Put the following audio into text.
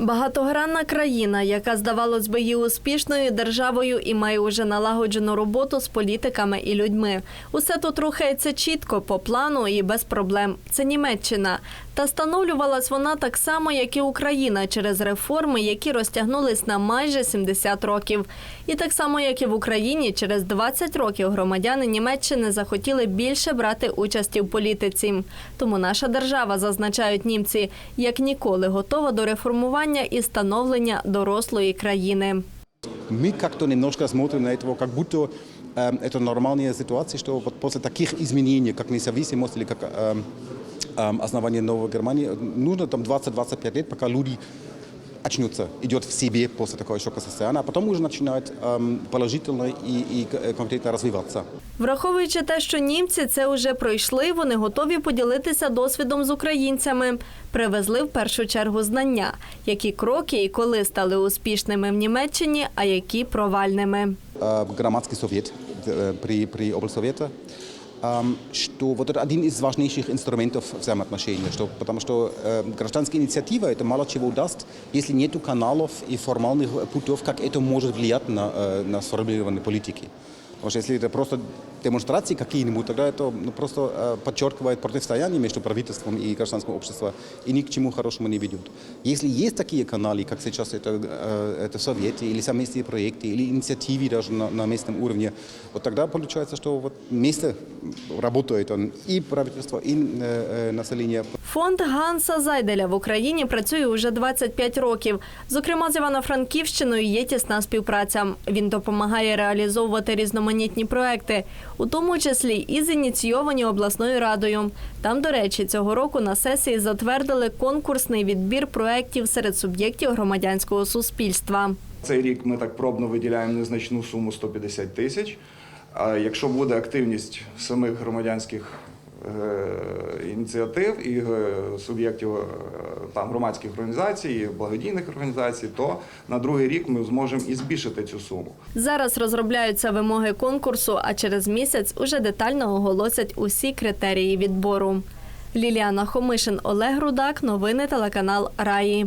Багатогранна країна, яка здавалось би є успішною державою і має уже налагоджену роботу з політиками і людьми. Усе тут рухається чітко, по плану і без проблем. Це Німеччина. Та становлювалась вона так само, як і Україна, через реформи, які розтягнулись на майже 70 років. І так само, як і в Україні, через 20 років громадяни Німеччини захотіли більше брати участі в політиці. Тому наша держава, зазначають німці, як ніколи готова до реформування і становлення дорослої країни. Мы как-то немножко смотрим на этого, как будто эм, это нормальная ситуация, что вот после таких изменений, как независимость или как эм, эм, основание новой Германии, нужно там 20-25 лет, пока люди очнутся, идет в себе после такого шока состояния, а потом уже начинает эм, положительно и, и э, конкретно развиваться. Враховуючи те, що німці це вже пройшли, вони готові поділитися досвідом з українцями. Привезли в першу чергу знання, які кроки і коли стали успішними в Німеччині, а які провальними. э, громадский совет э, при, при облсовете, эм, что вот это один из важнейших инструментов взаимоотношений, что, потому что э, гражданская инициатива это мало чего даст, если нет каналов и формальных путев, как это может влиять на, э, на сформулирование политики. Потому что если это просто демонстрации какие-нибудь, тогда это ну, просто э, подчеркивает противостояние между правительством и гражданским обществом и ни к чему хорошему не ведет. Если есть такие каналы, как сейчас это, э, это в Совете, или совместные проекты, или инициативы даже на, на местном уровне, вот тогда получается, что вот вместе работает он и правительство, и э, э, население. Фонд Ганса Зайделя в Україні працює уже 25 років. Зокрема, з Івано-Франківщиною є тісна співпраця. Він допомагає реалізовувати різноманітні проекти, у тому числі і зініційовані обласною радою. Там, до речі, цього року на сесії затвердили конкурсний відбір проєктів серед суб'єктів громадянського суспільства. Цей рік ми так пробно виділяємо незначну суму 150 тисяч. А якщо буде активність самих громадянських ініціатив і е, суб'єктів е, там громадських організацій, благодійних організацій, то на другий рік ми зможемо і збільшити цю суму. Зараз розробляються вимоги конкурсу, а через місяць уже детально оголосять усі критерії відбору. Ліліана Хомишин, Олег Рудак, новини телеканал Раї.